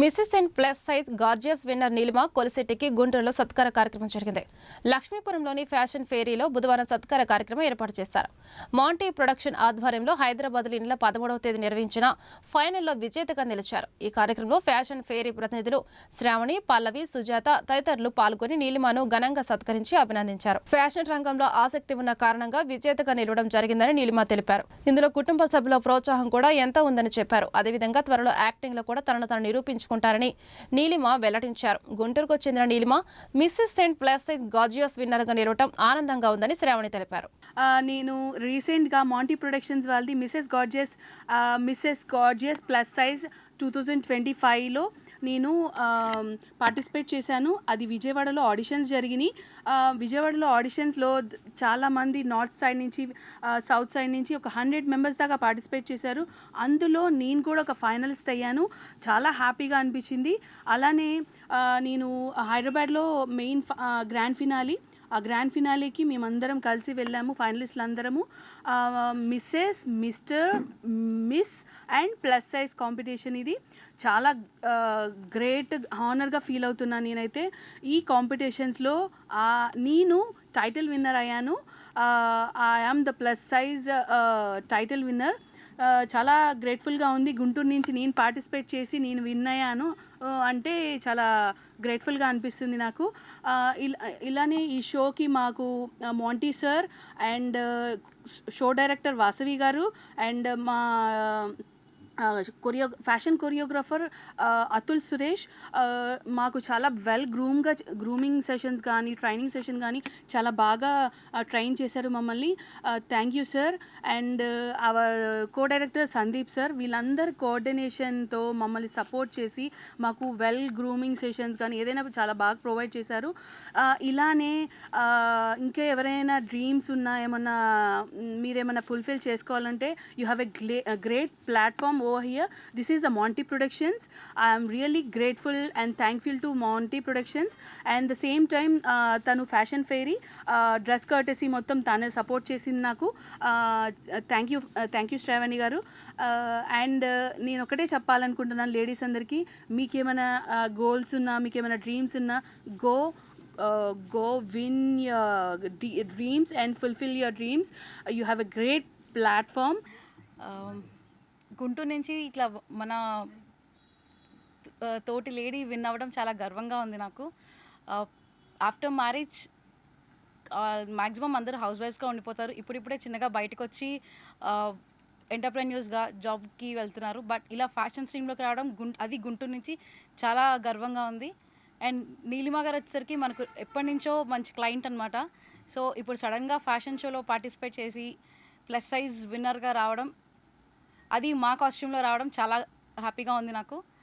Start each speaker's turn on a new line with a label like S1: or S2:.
S1: Mrs and plus size gorgeous winner Neelima కొలిశెట్టికి గుంటూరులో సత్కార కార్యక్రమం జరిగింది. లక్ష్మీపురంలోని ఫ్యాషన్ ఫేరీలో బుధవారం సత్కార కార్యక్రమం ఏర్పాటు చేశారు. మాంటీ ప్రొడక్షన్ ఆధ్వర్యంలో హైదరాబాద్ ఈ నెల పదమూడవ తేదీ నిర్వహించిన ఫైనల్లో విజేతగా నిలిచారు. ఈ కార్యక్రమంలో ఫ్యాషన్ ఫేరీ ప్రతినిధులు శ్రావణి పల్లవి సుజాత తదితరులు పాల్గొని నీలిమను ఘనంగా సత్కరించి అభినందించారు. ఫ్యాషన్ రంగంలో ఆసక్తి ఉన్న కారణంగా విజేతగా నిలవడం జరిగిందని నీలిమ తెలిపారు. ఇందులో కుటుంబ సభ్యుల ప్రోత్సాహం కూడా ఎంతో ఉందని చెప్పారు. అదేవిధంగా త్వరలో యాక్టింగ్లో కూడా తనను తాను నిరూపించుకుంటారని నీలిమ వెల్లడించారు. గుంటూరుకు చెందిన Neelima Mrs cent plus size gorgeous విన్నర్గా నిలవటం ఆనందంగా ఉందని శ్రావణి తెలిపారు.
S2: నేను రీసెంట్గా మాంటీ ప్రొడక్షన్స్ వాళ్ళది Mrs gorgeous Mrs gorgeous plus size two thousand twenty ఫైవ్లో నేను పార్టిసిపేట్ చేశాను. అది విజయవాడలో ఆడిషన్స్ జరిగినాయి. విజయవాడలో ఆడిషన్స్లో చాలామంది నార్త్ సైడ్ నుంచి సౌత్ సైడ్ నుంచి ఒక హండ్రెడ్ మెంబర్స్ దాకా పార్టిసిపేట్ చేశారు. అందులో నేను కూడా ఒక ఫైనలిస్ట్ అయ్యాను. చాలా హ్యాపీగా అనిపించింది. అలానే నేను హైదరాబాద్లో మెయిన్ గ్రాండ్ ఫినాలి ఆ గ్రాండ్ ఫినాలేకి మేమందరం కలిసి వెళ్ళాము ఫైనలిస్టులు అందరము. Mrs mister miss and plus size competition ఇది. చాలా గ్రేట్ హానర్గా ఫీల్ అవుతున్నాను నేనైతే ఈ కాంపిటీషన్స్లో నేను టైటిల్ విన్నర్ అయ్యాను. I am the plus size title winner చాలా గ్రేట్ఫుల్గా ఉంది. గుంటూరు నుంచి నేను పార్టిసిపేట్ చేసి నేను విన్ అయ్యాను. అంటే చాలా గ్రేట్ఫుల్గా అనిపిస్తుంది నాకు. ఇలా ఇలానే ఈ షోకి మాకు Monty sir and show director Vasavi garu and మా choreo fashion choreographer Atul Suresh మాకు చాలా వెల్ గ్రూమ్గా గ్రూమింగ్ సెషన్స్ కానీ ట్రైనింగ్ సెషన్ కానీ చాలా బాగా ట్రైన్ చేశారు మమ్మల్ని. Thank you sir and our co director Sandeep sir వీళ్ళందరి కోఆర్డినేషన్తో మమ్మల్ని సపోర్ట్ చేసి మాకు వెల్ గ్రూమింగ్ సెషన్స్ కానీ ఏదైనా చాలా బాగా ప్రొవైడ్ చేశారు. ఇలానే ఇంకా ఎవరైనా డ్రీమ్స్ ఉన్నా ఏమన్నా మీరేమన్నా ఫుల్ఫిల్ చేసుకోవాలంటే you have a గ్లే great platform over here this is a Monty productions I'm really grateful and thankful to Monty productions and the same time తను ఫ్యాషన్ ఫెయిరీ డ్రెస్ కర్టెసీ మొత్తం తానే సపోర్ట్ చేసింది నాకు. Thank you thank you Shravani garu. And నేను ఒకటే చెప్పాలనుకుంటున్నాను ladies అందరికీ. మీకేమైనా గోల్స్ ఉన్నా మీకేమైనా డ్రీమ్స్ ఉన్నా go go win your dreams and fulfil your dreams you have a great platform
S3: Guntur నుంచి ఇట్లా మన తోటి లేడీ విన్ అవ్వడం చాలా గర్వంగా ఉంది నాకు. ఆఫ్టర్ మ్యారేజ్ మ్యాక్సిమం అందరూ హౌస్ వైఫ్స్గా ఉండిపోతారు. ఇప్పుడిప్పుడే చిన్నగా బయటకు వచ్చి ఎంటర్ప్రెన్యూర్స్గా జాబ్కి వెళ్తున్నారు. బట్ ఇలా ఫ్యాషన్ స్ట్రీమ్లోకి రావడం గుం అది గుంటూరు నుంచి చాలా గర్వంగా ఉంది. అండ్ నీలిమ గారు వచ్చేసరికి మనకు ఎప్పటి నుంచో మంచి క్లయింట్ అనమాట సో ఇప్పుడు సడన్గా ఫ్యాషన్ షోలో పార్టిసిపేట్ చేసి ప్లస్ సైజ్ విన్నర్గా రావడం అది మా కాస్ట్యూమ్లో రావడం చాలా హ్యాపీగా ఉంది నాకు.